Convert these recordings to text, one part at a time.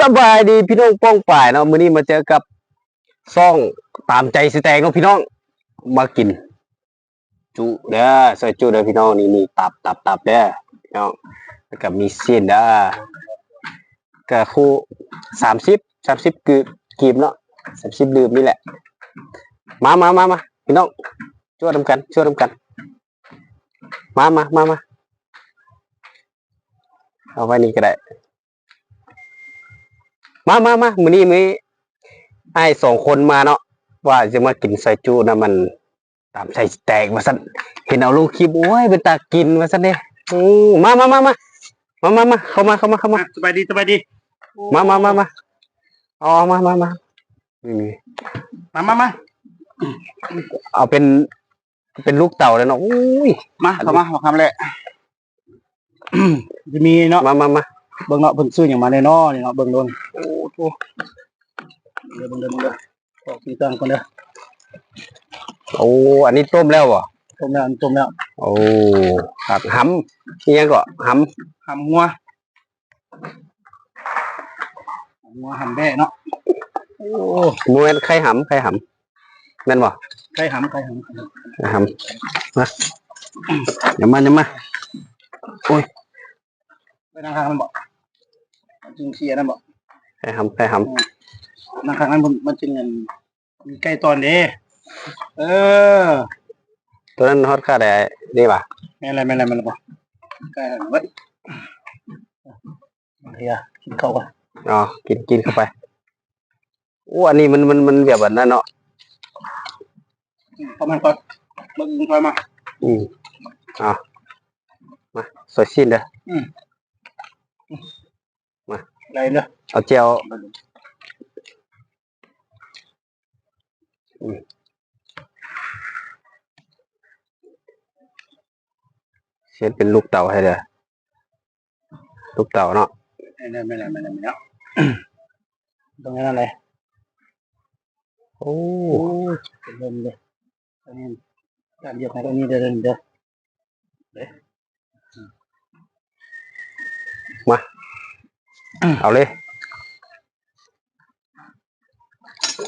สบายดีพี่น้องป้องป่ายเนาะมื้อนี้มาเจอกับซ่องตามใจสิแตงเนาะพี่น้องมากิน จุเด้อใส่จุเด้อพี่น้องนี่นี่ตับตับตับเด้อพี่น้องแล้วก็มีเส้นเด้อก็คู่สามสิบสามสิบกีบกีบเนาะสามสิบดื่มนี่แหละ มามามามาพี่น้องช่วยทำกันช่วยทำกัน มามามามาเอาไว้นี่ก็ได้ มามามามื้อนี้มื้อไอ้สองคนมาเนาะว่าจะมากินซอยจูนะมันตามใจแตกมาสั่นเห็นเอาลงคลิปโอ้ยเป็นตากินมาสั่นเด้อืมมามามามามามามาเข้ามาเข้ามาเข้ามาสบายดีสบายดีมามามามาเอามามามาไม่มีมามามาเอาเป็น เป็นลูกเต่าเลยเนาะอุ้ยมาเข้ามามาคำแรกจะมีเนาะมามามา เบิ่งเนาะเพิ่นซื้ออย่างมาในเนาะนี่เนาะเบิ่งโดนโอ้โหเดี๋ยวเบิ่งเดี๋ยวเบิ่งเดี๋ยวขอกินตังก่อนเด้อโอ้อันนี้ต้มแล้วเหรอต้มแล้วอันต้มแล้วโอ้ครับหำนี่ยังก็หหำงัวหำงัวหำแบ่เนาะโอ้ำมวยไข่หำไข่หำแม่นบ่ไก่หำไก่หำไข่หำมาอย่ามาอย่ามาไปนั่งข้างนั้นบ่ จึงเสียนั่นบ่ไข่หำไข่หนั่งข้างนั้นมันมันจึงเงินมีไก่ตอนเด้เออำตัวนั้นฮอตค่าได้ดีป่ะแม่นอะไรแม่นอะไรแม่นอะไรบ่ไก่หันไว้เฮียกินข้าวก่อนอ๋อกินกินเข้าไปโอ้อันนี้มันมันมันแบบนั้นเนาะเข้ามาก่อนเบิ่งคอยมา อืมอะมาสวยสิ้นเด้ออะไรเด้อเอาเจลอืมเช็ดเป็นลูกเต่าให้เด้อลูกเต่าเนาะไม่ได้ไม่ได้ไม่ได้ไม่ได้ตรงนั้นอะไรโอ้โอ้ยเป็นลมเลยอันนี้การเหยียบในตรงนี้เดินเด้อเอาเลย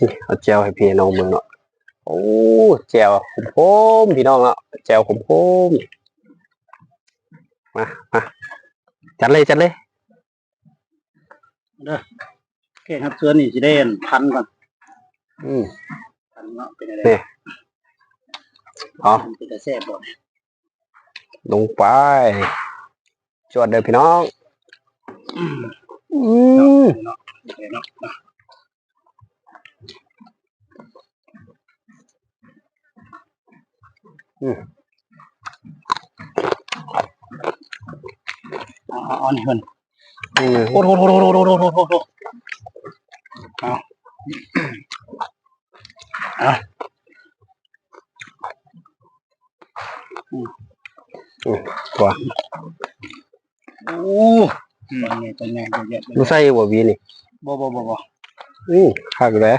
นี่เอาเจลให้พี่น้องมึงเนาะโอ้เจลขมโคมพี่น้องเนาะเจลขมโคมมามาจัดเลยจัดเลยแค่ครับเสื้อนี่สิได้พันก่อนอืมพันเนาะเป็นอะไรนี่อ๋อเป็นแต่แซ่บบ่ลงไปจวดเด้อพี่น้อง อืมนอืออันนี้มันโอ้โหโอ้โหโอ้โหโอ้โหโอ้โหเอาเอาตัวโอ้ อืมนี่ตัวใหญ่ตัวใหญ่ตัวใหลูญ่กไส้บัววีนี่บ่บ่บ่บ่อืมคักเลย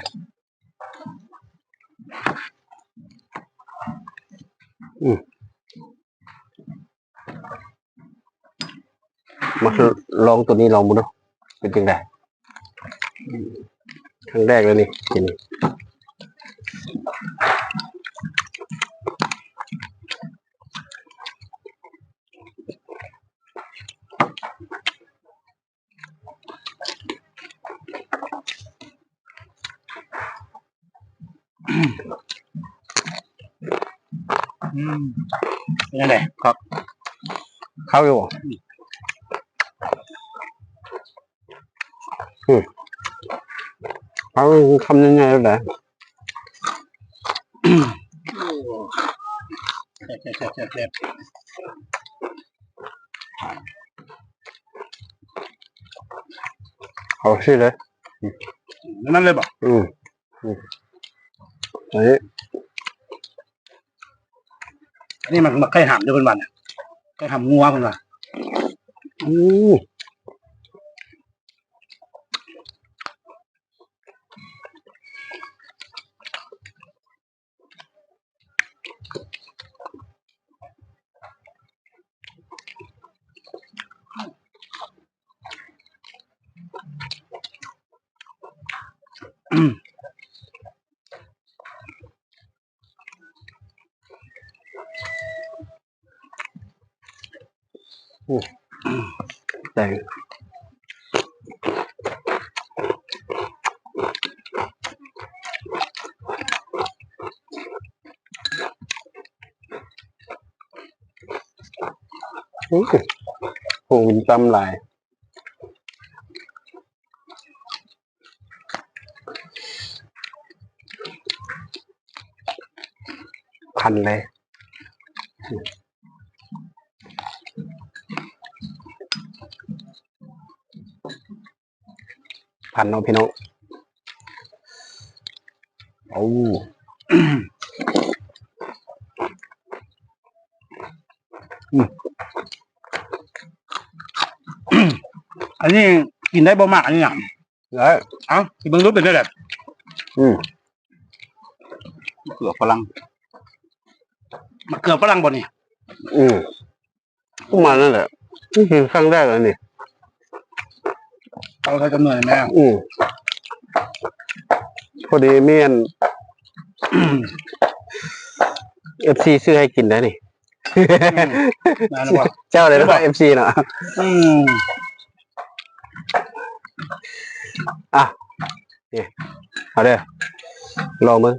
อืมมาลองตัวนี้ลองบุดูเป็นยังไงครั้งแรกเลยนี่กิน อืมเป็นยังไงครับ เข้าอยู่อืมเอาคำยังไงแล้วแหละแซ่บแซ่บแซ่บแซ่บเอาชื่อเลยนั่นเลยบ่อืมอืม อันนี้อันนี้มันมันไก่หามเด้วยเพิ่นว่าน่ะไก่หามงัวเพิ่นว่าอื แต่งอู้หูโอ้วินจำหลายพันเลย พันเนาะพี่น้องโอ้อันนี้กินได้บ่มากอันนี้อะแล้วเอ้าที่เบิ่งรู้เป็นได้แหละอืมมะเขือฝรั่งมะเขือฝรั่งบ่นี่อืมประมาณนั่นแหละนี่คือครั้งแรกเลยนี่ เอาใส่กำเนิดแม่อืมพอดีเมียนเอฟซีซื้อให้กินได้นี่นั่นบ่เจ้าเลยนะเอฟซีเนาะอืมอะนี่เอาเด้อลองมึง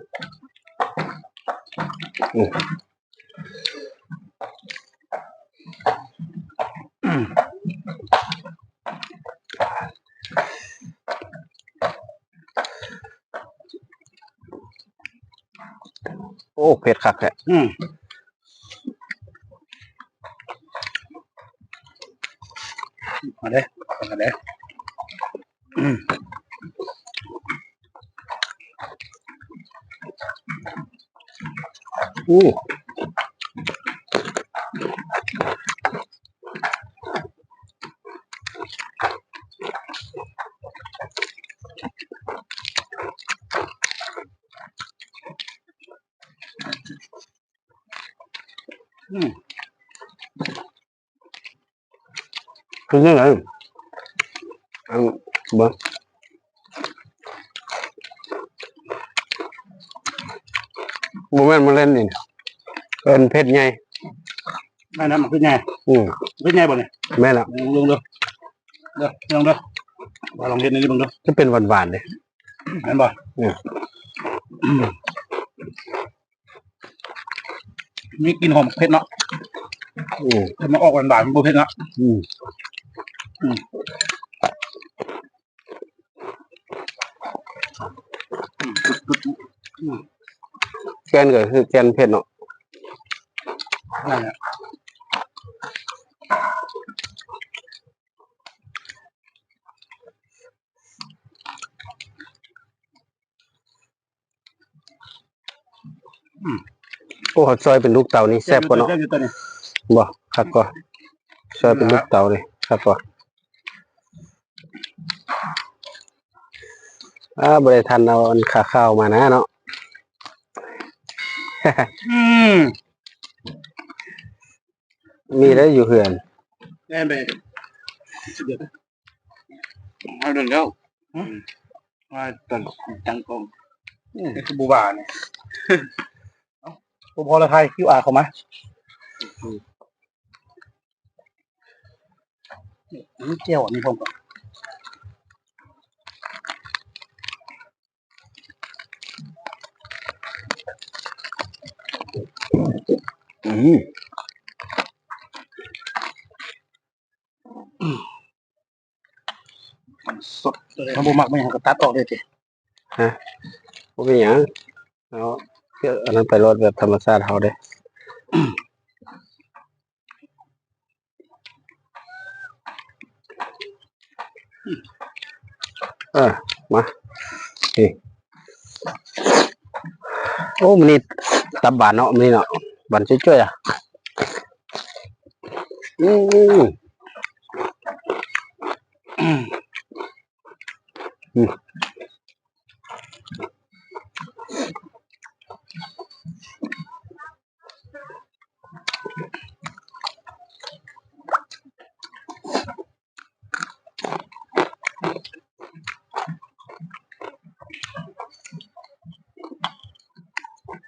อืม อ้เผ็ดคักแท้อืมมาเด้มาเด้อืมอู้ คือยังไงอันเบิ้งโมเมนต์มาเล่นนี่เป็นเพชรไงแม่น้ำมันขึ้นไงอืมขึ้นไงบ่เนี่ยแม่ละลงลงเด้อเด้อลงเด้อว่าลองเฮ็ดนี่ลงเด้อจะเป็นหวานๆเลยเห็นบ่เนี่ยอืมมีกลินหอมเผ็ดเนาะอืมแต่มันออกหวานๆมันบ่เผ็ดเนาะอืมอืม แกนก็คือแกนเพชรเนาะนั่นแหละโอ้ซอยเป็นลูกเต่านี่แซ่บกว่าเนาะแซ่บอยู่ตับกกว่าซอยเป็นลูกเต่าเลยครับกกว่า อ่าบริทันเอาอันขาข้าวมานะเนาะ อืมมีได้อยู่เหือนแน่ไปเดี๋ยวเอาเดินแล้วว่าตอนจังกงนี่คือบูบาเนี่ยเอาผมพอละไทยคิวอาร์เข้ามาอันนี้เจียวอันนี้ผมก่อน อืมสดถ้าบูมักไม่หันก็ตัดออกเลยจีบ่เป็นหยังเอาเพื่ออันนั้นไปรดแบบธรรมชาติเฮาเด้เออมานี่โอ้มันนี่ตับบานเนาะมันนี่เนาะ บานช่วยๆอะอืมอ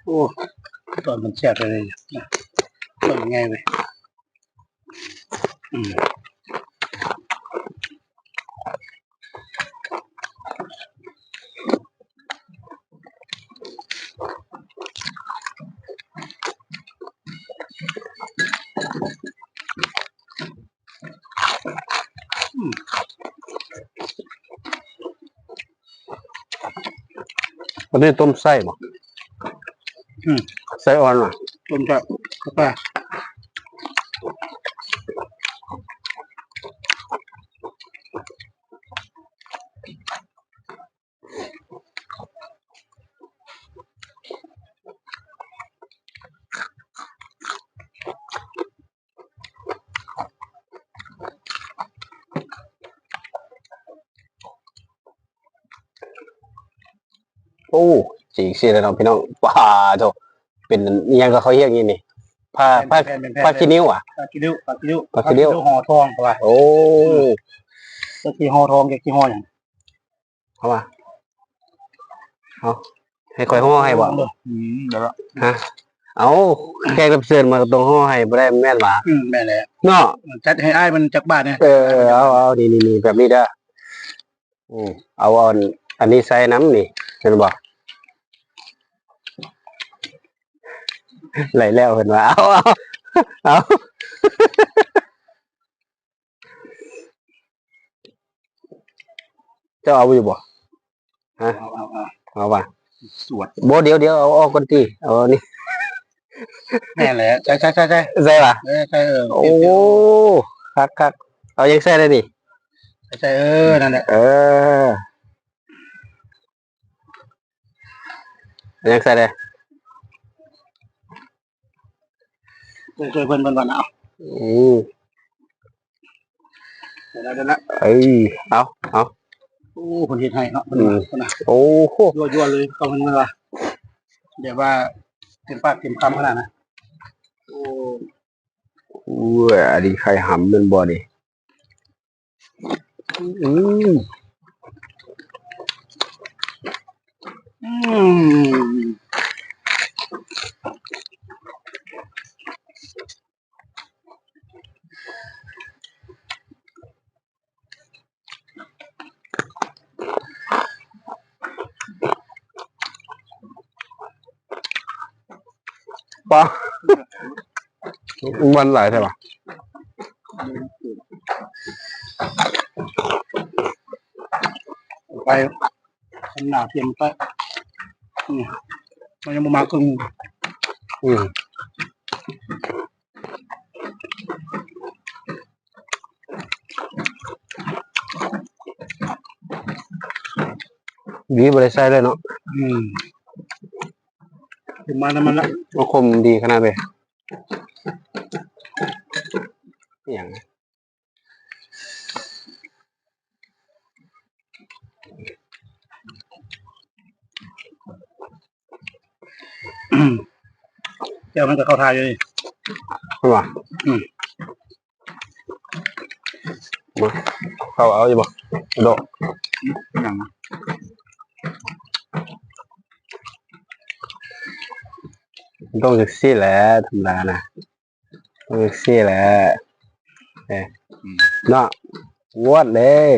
อ้ ตอนมันแซ่บเลยนะตอนง่ายเลยอืมอันนี้ต้มไส้บ่อืมไส้อ่อนว่ะต้มจะกาแฟโอ้จีกสิเลยเนาะพี่น้องว้าโถ เป็นอิหยังก็เขาเรียกงี้นี่ผ้าผ้าแผ่นเป็นแผ่ผ้านขี้นิ้วอะ ปลาคิริ้วปลาคิริ้วปลาคิริ้ว ห่อทองเข้าไปโอ้จะกี่ห่อทองจะกี่ห่ออย่างเข้ามาเอาให้คอยห้อให้บ่อืมเดี๋ยวละฮะเอาแขกรับเชิญมาตรงห้อให้บ่ได้แม่นหว่าอืมแม่แหละเนาะจัดให้อ้ายมันจักบาทเนี่ยเออเออเอาเอานี่นี่นี่แบบนี้เด้ออืมเอาอันอันนี้ใส่น้ำนี่เห็นบ่ ไหลแล้วเห็นว่าเอาเอาเอาเจ้าเอาอยู่บ่เอาเอาเอาเอาป่ะสวดบ่เดี๋ยวเดี๋ยวเอาออกก่อนติเอาอันนี่แม่แหละใช่ใช่ใช่ใช่ใส่ป่ะเออใช่เออโอ้คักคักเอายังใส่ได้ดิใช่ใช่เออนั่นแหละเออยังใส่ได้ ช่วยเพิ่นเพิ่นก่อนนะเอาอืมเดี๋ยวละเดี๋ยวละเอ้ยเอาเอาโอ้คนเฮ็ดให้เนาะเพิ่นอืว่ามเพิ่นน่ะโอ้โหยั่วๆเลยต้องเพิ่นว่าเดี๋ยวว่าเต็มปากเต็มคำขนาดนะโอ้เว้ยอันนี้ใครหำเป็นบ่นี่อืมอืม ป้ามันหลายใช่ปะไปทำหนาเทียมไปนี่มันยังบ่มาครึ่งอืมวีบริใส่เลยเนาะอืม ถึงมาแล้วมันละมันคมดีขนาดเลยอหย่างอืมเจ้ามันก็เข้าทายอยู่นี่ใช่ปะอืมมาเข้าเอาอยู่บ่โดดอย่าง ต้องเซ็กซี่แหละธรรมดานะต้องเซ็กซี่แหละเอ๊ะเนาะวอดเลย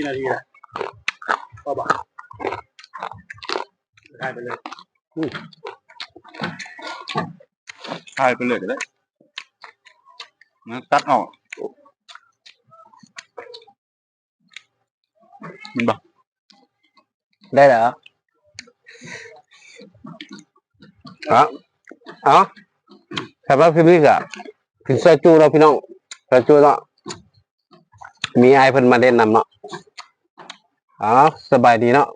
นี่นาทีละก็บอกทายไปเลยทายไปเลยก็ได้นะตัดออกมันบอกได้เหรอเอาเอาสำหรับพี่บิ๊กอะพี่ใส่จูเราะพี่น้องใส่จูเนาะมีไอายเพิ่นมาเล่นนำเนาะ อ๋อสบายดีเนาะ